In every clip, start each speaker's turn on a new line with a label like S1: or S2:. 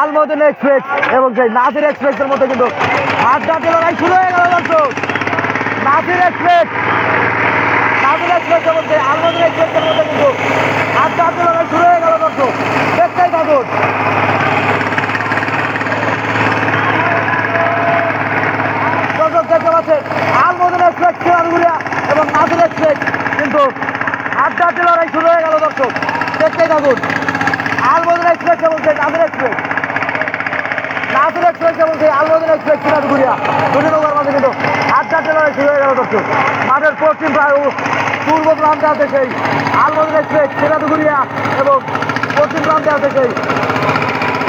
S1: Alamdin express এবং সেই নাজির এক্সপ্রেসের মধ্যে কিন্তু হাড্ডাহাড্ডি লড়াই শুরু হয়ে গেল দর্শক। নাজির এক্সপ্রেস নাজির এক্সপ্রেস এবং সেই আলমদিন এক্সপ্রেসের মধ্যে কিন্তু হাড্ডাহাড্ডি লড়াই শুরু হয়ে গেল দর্শক। দেখতেই থাকুন। আলমদিন এক্সপ্রেস কিরানগুড়িয়া এবং নাজির এক্সপ্রেস কিন্তু হাড্ডাহাড্ডি লড়াই শুরু হয়ে গেল দর্শক। দেখতেই থাকুন, আলমদিন এক্সপ্রেস এবং নাজির এক্সপ্রেস। নাজির এক্সপ্রেস এবং সেই আলমদিন এক্সপ্রেস কিরানগুড়িয়া দুটি নৌকার মাঝে কিন্তু হাড্ডাহাড্ডি লড়াই শুরু হয়ে গেল দর্শক। মাঠের পশ্চিম পূর্ব প্রান্তে আছে সেই আলমদিন এক্সপ্রেস কিরানগুড়িয়া এবং পশ্চিম প্রান্তে আছে সেই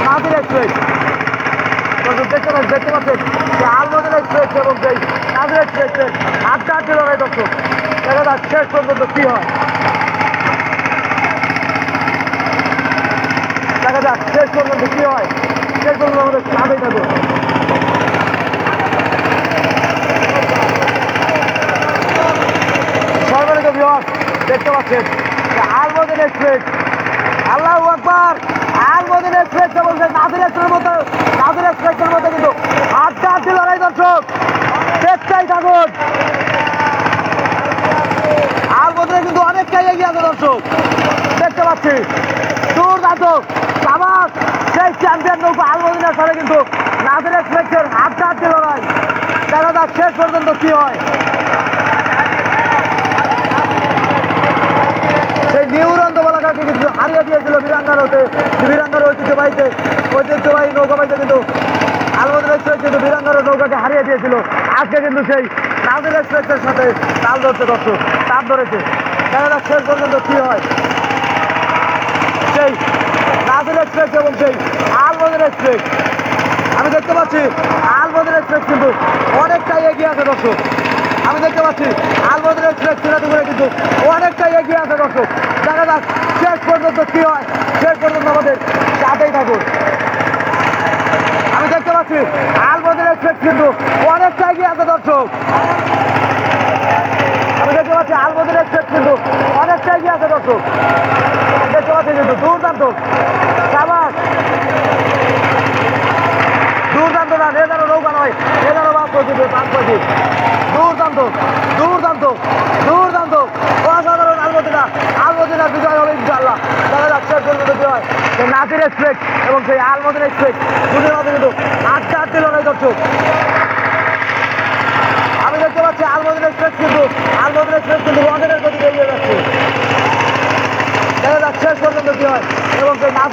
S1: নাজির এক্সপ্রেস। দর্শক, দেখতে পাচ্ছেন দেখতে পাচ্ছেন যে আলমদিন এক্সপ্রেস এবং সেই নাজির এক্সপ্রেসের আড্ডা আড্ডি লড়াই দর্শক। দেখা যাক শেষ পর্যন্ত কি হয়। দেখা যাক শেষ পর্যন্ত কি হয়। শেষ পর্যন্ত আমাদের সাথেই থাকুন আল্লাহ আকবার, আলমদিন এক্সপ্রেস সেই নাজির এক্সপ্রেসের মধ্যে নাজির এক্সপ্রেসের মধ্যে কিন্তু আড্ডা আড্ডি লড়াই দর্শক দেখতেই থাকুন। আলমদিনে কিন্তু অনেকটাই এগিয়ে আছে দর্শক। দেখতে পাচ্ছি। দুর্দান্ত। সাবাস। সেই চ্যাম্পিয়ন নৌকা আলমদিনের সাথে কিন্তু নাজির এক্সপ্রেসের আড্ডা আড্ডি লড়াই দেখা যাক শেষ পর্যন্ত কি হয়। সেই নিউরন্ত বলাকাকে কিন্তু হারিয়ে দিয়েছিল বীরাঙ্গার হতে বীরাঙ্গার ঐতিহ্যবাহীতে, ঐতিহ্যবাহী নৌকাবাহীতে কিন্তু আলমদিন এক্সপ্রেস কিন্তু বীরাঙ্গার নৌকাকে হারিয়ে দিয়েছিল। আজকে কিন্তু সেই নাজির এক্সপ্রেসের সাথে তাল ধরছে দর্শক, তাল ধরেছে। দেখা যাক শেষ পর্যন্ত কি হয় সেই নাজির এক্সপ্রেস এবং সেই আলমদিন এক্সপ্রেস আমি দেখতে পাচ্ছি আলমদিন এক্সপ্রেস কিন্তু অনেকটাই এগিয়ে আছে দর্শক। আমি দেখতে পাচ্ছি আলমদিন এক্সপ্রেস সিরাজগঞ্জে কিন্তু অনেকটাই এগিয়ে আছে দর্শক। দেখা যাক শেষ পর্যন্ত কি হয়। শেষ পর্যন্ত আমাদের সাথেই থাকুন। আমি দেখতে পাচ্ছি আলমদিন এক্সপ্রেস কিন্তু অনেকটা এগিয়ে আছে দর্শক। আমি দেখতে পাচ্ছি আলমদিন এক্সপ্রেস কিন্তু অনেকটা এগিয়ে আছে দর্শক। দেখতে পাচ্ছি কিন্তু দুর্দান্ত। সাবাস দুর্দান্ত না এ যেন নৌকা নয়, এ যেন বাদ করছি বাদ করছি দুর্দান্ত দুর্দান্ত দুর্দান্ত। অসাধারণ আলমদিনা আলমদিনা বিজয় হবে ইনশাল্লাহ দেখা শেষ পর্যন্ত হয় সেই নাজির এক্সপ্রেস এবং সেই আলমদিন এক্সপ্রেস দুটোর মধ্যে কিন্তু আটটা আটটি লড়াই দর্শক আমি দেখতে পাচ্ছি আলমদিন এক্সপ্রেস কিন্তু, আলমদিন এক্সপ্রেস কিন্তু রকেটের গতিতে এগিয়ে যাচ্ছে দেখা যাক শেষ পর্যন্ত কি হয় এবং সেই এক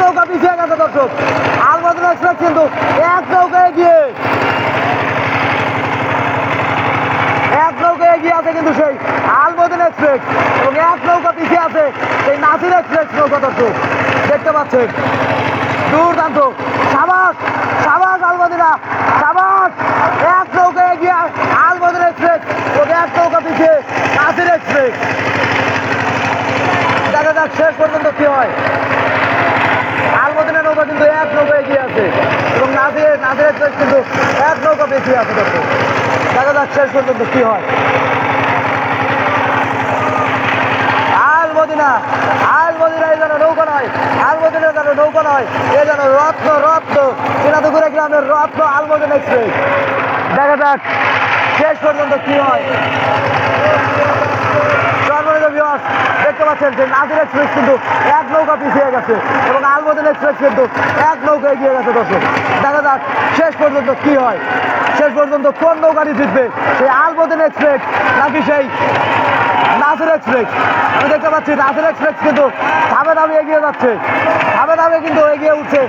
S1: নৌকা পিছিয়ে গেছে দর্শক। এক্সপ্রেস কিন্তু এক নৌকা এগিয়ে। এক নৌকা এগিয়ে আছে কিন্তু সেই আলমদিন এক্সপ্রেস এবং এক নৌকা পিছিয়ে আছে সেই নাজির এক্সপ্রেস নৌকা দর্শক। দেখতে পাচ্ছেন। দুর্দান্ত। সাবাস সাবাস আলমদিনা সাবাস। এক নৌকা এগিয়ে আলমদিন এক্সপ্রেস এবং এক নৌকা পিছিয়ে নাজির এক্সপ্রেস। শেষ পর্যন্ত কি হয়? আলমদিনা নৌকা কিন্তু এক নৌকা এগিয়ে আছে এবং নাজির নাজির এক্সপ্রেস কিন্তু এক নৌকা পিছিয়ে আছে দর্শক দেখা যাক শেষ পর্যন্ত কি হয়। আলমদিনা আলমদিনা এই যেন নৌকা নয়। আলমদিনা যেন নৌকা নয় এ যেন রত্ন রত্ন। সিরাজুগুড়া গ্রামের রত্ন আলমদিন এক্সপ্রেস দেখা যাক শেষ পর্যন্ত কি হয়। সর্বনিম্ন বিভাগ দেখতে পাচ্ছেন যে নাজির এক্সপ্রেস কিন্তু এক নৌকা পিছিয়ে গেছে এবং আলমদিন এক্সপ্রেস কিন্তু এক নৌকা এগিয়ে গেছে দর্শক। দেখা যাক শেষ পর্যন্ত কি হয়। শেষ পর্যন্ত কোন নৌকাটি জিতবে? সেই আলমদিন এক্সপ্রেস নাকি সেই নাজির এক্সপ্রেস আমি দেখতে পাচ্ছি নাজির এক্সপ্রেস কিন্তু ধাপে ধাপে এগিয়ে যাচ্ছে। ধাপে ধাপে কিন্তু এগিয়ে উঠছে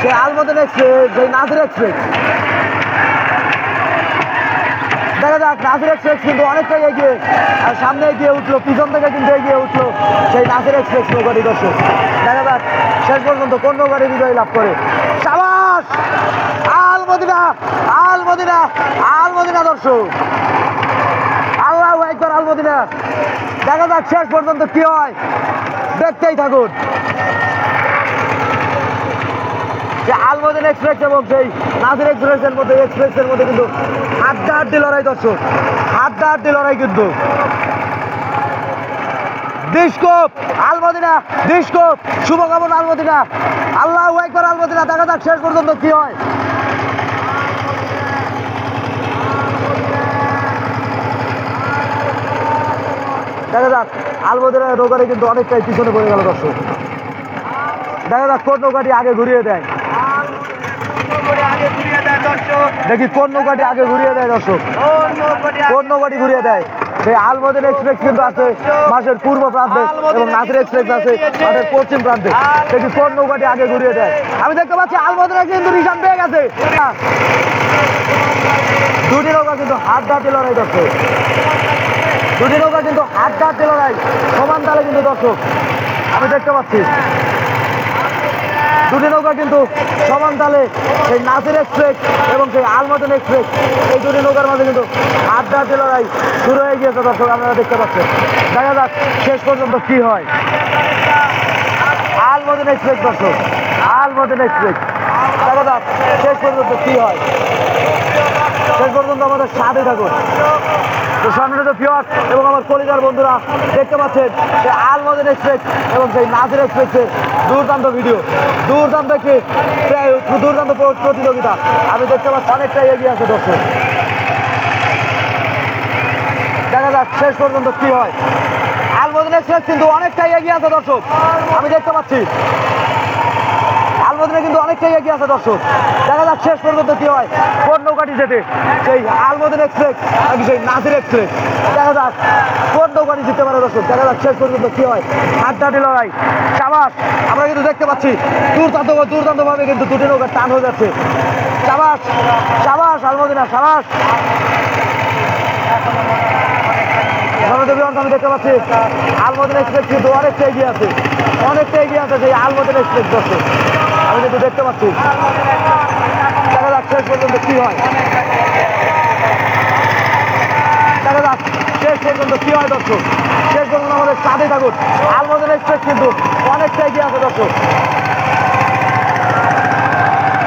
S1: সেই আলমদিন এক্সপ্রেস সেই নাজির এক্সপ্রেস দেখা যাক, নাসির এক্সপ্রেস কিন্তু অনেকটাই এগিয়ে, আর সামনে এগিয়ে উঠল, পিছন থেকে কিন্তু এগিয়ে উঠল সেই নাসির এক্সপ্রেস নৌকাটি দর্শক। দেখা যাক, শেষ পর্যন্ত কোন নৌকাটি বিজয় লাভ করে। সাবাস! আল মদিনা আল মদিনা আল মদিনা দর্শক। আল্লাহ একবার আল মদিনা। দেখা যাক, শেষ পর্যন্ত কি হয়। দেখতেই থাকুন। যে আলমদিন এক্সপ্রেস এবং সেই নাজির এক্সপ্রেসের মধ্যে এক্সপ্রেসের মধ্যে কিন্তু হাড্ডা হাড্ডি লড়াই দর্শক, হাড্ডা হাড্ডি লড়াই কিন্তু। ডিসকোপ আলমদিনা ডিসকোপ শুভকামনা আলমদিনা। আল্লাহ একবার আলমদিনা, দেখা যাক শেষ পর্যন্ত কি হয়। দেখা যাক আলমদিনা নৌকাটি কিন্তু অনেকটাই পিছনে পড়ে গেল দর্শক। দেখা যাক কোন নৌকাটি আগে ঘুরিয়ে দেয়
S2: আগে ঘুরিয়ে দেয় দর্শক
S1: দেখি কোন নৌকাটি আগে ঘুরিয়ে দেয় দর্শক। কোন নৌকাটি ঘুরিয়ে দেয়? সেই আলমদিন এক্সপ্রেস কিন্তু আছে মাসের পূর্ব প্রান্তে এবং নাসির এক্সপ্রেস আছে মাঠের পশ্চিম প্রান্তে। দেখি কোন নৌকাটি আগে ঘুরিয়ে দেয়? আমি দেখতে পাচ্ছি আলমদিনা কিন্তু নিশান পেয়ে গেছে। দুটি নৌকা কিন্তু হাত দাঁতে লড়াই দর্শক। দুটি নৌকা কিন্তু হাত দাঁতে লড়াই সমান তালে কিন্তু দর্শক। আমি দেখতে পাচ্ছি। দুটি নৌকা কিন্তু সমান তালে সেই নাসির এক্সপ্রেস এবং সেই আলমদন এক্সপ্রেস। এই দুটি নৌকার মাঝে কিন্তু আড্ডাতে লড়াই শুরু হয়ে গিয়েছে, দর্শক, আপনারা দেখতে পাচ্ছেন। দেখা যাক শেষ পর্যন্ত কি হয়। আলমদন এক্সপ্রেস, দর্শক আলমদন এক্সপ্রেস। দেখা যাক শেষ পর্যন্ত কি হয়। শেষ পর্যন্ত আমাদের সাথে থাকুন। তো সম্মানিত ফিওয়ার এবং আমার কলিজার বন্ধুরা, দেখতে পাচ্ছেন যে আলমদিন এক্সপ্রেস এবং সেই নাজির এক্সপ্রেসের দুর্দান্ত ভিডিও, দুর্দান্ত একটি দুর্দান্ত প্রতিযোগিতা। আমি দেখতে পাচ্ছি অনেকটাই এগিয়ে আছে দর্শক। দেখা যাক শেষ পর্যন্ত কি হয়। আলমদিন এক্সপ্রেস কিন্তু অনেকটাই এগিয়ে আছে দর্শক। আমি দেখতে পাচ্ছি আলমদিনে কিন্তু অনেকটাই এগিয়ে আছে দর্শক। দেখা যাক শেষ পর্যন্ত কি হয়। কোন নৌকাটি যেতে সেই আলমদিন এক্সপ্রেস নাকি সেই নাজির এক্সপ্রেস। দেখা যাক কোন নৌকাটি জিততে পারে দর্শক। দেখা যাক শেষ পর্যন্ত কি হয়। হাড্ডাটি লড়াই। চাবাস, আমরা কিন্তু দেখতে পাচ্ছি দুর্দান্ত দুর্দান্ত ভাবে কিন্তু দুটি নৌকা টান হয়ে যাচ্ছে। চাবাস চাবাস, আলমদিনা, চাবাস। আমি দেখতে পাচ্ছি, আলমদিন এক্সপ্রেস কিন্তু অনেকটা এগিয়ে আছে। অনেকটা এগিয়ে আছে সেই আলমদিন এক্সপ্রেস দর্শক। আমি কিন্তু দেখতে পাচ্ছি। দেখা যাক শেষ পর্যন্ত কি হয়। দেখা যাক শেষ পর্যন্ত কি হয় দর্শক। শেষ পর্যন্ত আমাদের সাথে থাকুন। আলমদিন এক্সপ্রেস কিন্তু অনেকটা এগিয়ে আছে দর্শক।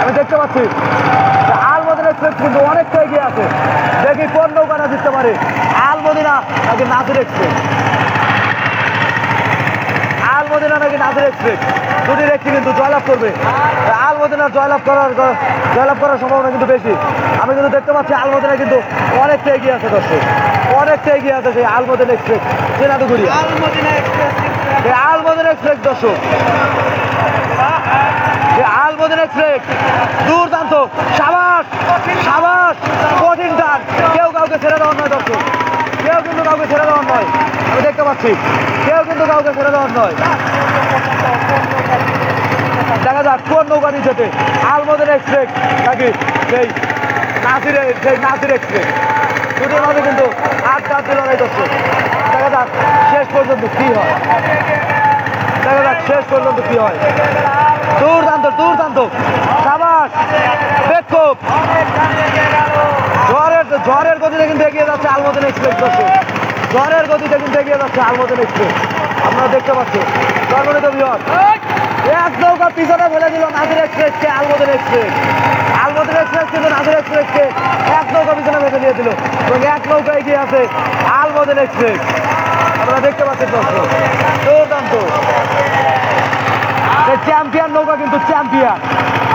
S1: আমি দেখতে পাচ্ছি যে আলমদিনা এক্সপ্রেস কিন্তু অনেকটা এগিয়ে আছে। দেখি কোন নৌকাটা দিতে পারে। আলমদিনা নাকি নাসির এক্সপ্রেস। আলমদিনা নাকি নাসির এক্সপ্রেস দুটির একটি কিন্তু জয়লাভ করবে। আলমদিনার জয়লাভ করার জয়লাভ করার সম্ভাবনা কিন্তু বেশি। আমি কিন্তু দেখতে পাচ্ছি আলমদিনা কিন্তু অনেকটা এগিয়ে আছে দর্শক। অনেকটা এগিয়ে আছে সেই আলমদিনা এক্সপ্রেস চেনাদুগুড়ি
S2: আলমদিনা এক্সপ্রেস
S1: এই আলমদিনা এক্সপ্রেস দর্শক। আলমদিন এক্সপ্রেস দুর্দান্ত। সাবাস সাবাস কঠিন টান। কেউ কাউকে ছেড়ে দেওয়ার নয় দর্শক। কেউ কিন্তু কাউকে ছেড়ে দেওয়ার নয়। আমি দেখতে পাচ্ছি। কেউ কিন্তু কাউকে ছেড়ে দেওয়ার নয়। দেখা যাক কোন নৌকাটি যেতে। আলমদিন এক্সপ্রেস, নাকি সেই নাসিরের, সেই নাসির এক্সপ্রেস। দুটোর মাঝে কিন্তু আট চার লড়াই দর্শক দেখা যাক শেষ পর্যন্ত কি হয়। দেখা যাক শেষ পর্যন্ত কি হয়। দুর্দান্ত দুর্দান্ত। সাবাস বেক্ষোভ ঝড়ের গতিতে কিন্তু এগিয়ে যাচ্ছে আলমদিন এক্সপ্রেস, দর্শক। ঝড়ের গতিতে কিন্তু এগিয়ে যাচ্ছে আলমদিন এক্সপ্রেস। আপনারা দেখতে পাচ্ছেন সর্বনিত বিহর এক নৌকা পিছনে ফেলে দিল নাজির এক্সপ্রেসকে আলমদিন এক্সপ্রেস। আলমদিন এক্সপ্রেস কিন্তু নাজির এক্সপ্রেসকে এক নৌকা পিছনে ফেলে দিয়ে দিল এবং এক নৌকা এগিয়ে আছে আলমদিন এক্সপ্রেস। আপনারা দেখতে পাচ্ছেন দর্শক, দুর্দান্ত। চ্যাম্পিয়ন নৌকা কিন্তু চ্যাম্পিয়ন।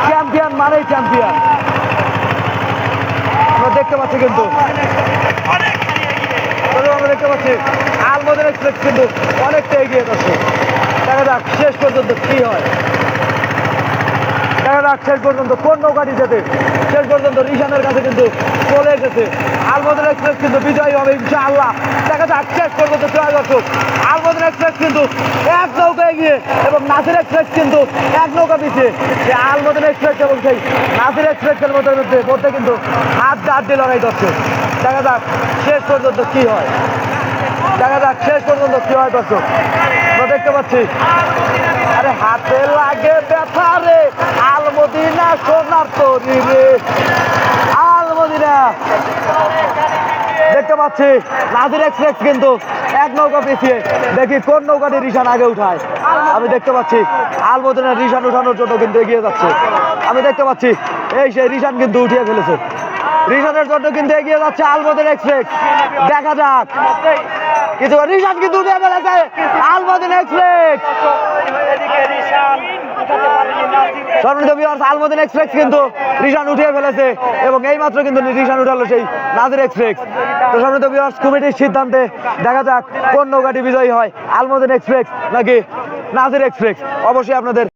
S1: চ্যাম্পিয়ন মানেই চ্যাম্পিয়ন। আমরা দেখতে পাচ্ছি কিন্তু। আমরা দেখতে পাচ্ছি। আলমদিন এক্সপ্রেস কিন্তু অনেকটা এগিয়ে যাচ্ছে দেখা যাক, শেষ পর্যন্ত কি হয়। যাক শেষ পর্যন্ত কোন নৌকাটি যেতে? শেষ পর্যন্ত রিশানের কাছে কিন্তু চলে গেছে আলমদিন এক্সপ্রেস কিন্তু বিজয়ী হবে, ইনশাআল্লাহ। দেখা যাক, শেষ পর্যন্ত জয় দর্শক। আলমদিন এক্সপ্রেস কিন্তু এক নৌকা এগিয়ে এবং নাসির এক্সপ্রেস কিন্তু এক নৌকা পিছিয়ে। যে আলমদিন এক্সপ্রেস এবং সেই নাসির এক্সপ্রেসের মধ্যে মধ্যে কিন্তু হাত হাত দিয়ে লড়াই দর্শক। দেখা যাক, শেষ পর্যন্ত কি হয়। দেখা যাক, শেষ পর্যন্ত কি হয় দর্শক। আমরা দেখতে পাচ্ছি। আরে, হাতে লাগে ব্যথা রে। আলমদিনা সোনার তরি রে। আলমদিনা। দেখতে পাচ্ছি, নাজির এক্সপ্রেস কিন্তু এক নৌকা পিছিয়ে। দেখি কোন নৌকাটি রিশান আগে উঠায়। আমি দেখতে পাচ্ছি আলমদিনা রিশান উঠানোর জন্য কিন্তু এগিয়ে যাচ্ছে। আমি দেখতে পাচ্ছি, এই সেই রিশান কিন্তু উঠিয়ে ফেলেছে। রিশানের জন্য কিন্তু এগিয়ে যাচ্ছে আলমদিন এক্সপ্রেস। দেখা যাক। কিছু রিশাদ দুধে ফেলেছে। আলমদিন এক্সপ্রেস আলমদিন এক্সপ্রেস কিন্তু রিশান উঠিয়ে ফেলেছে। এবং এই মাত্র কিন্তু রিশান উঠালো সেই নাজির এক্সপ্রেস তো সম্মানিত বিহার কমিটির সিদ্ধান্তে দেখা যাক কোন নৌকাটি বিজয়ী হয়, আলমদিন এক্সপ্রেস নাকি নাজির এক্সপ্রেস অবশ্যই আপনাদের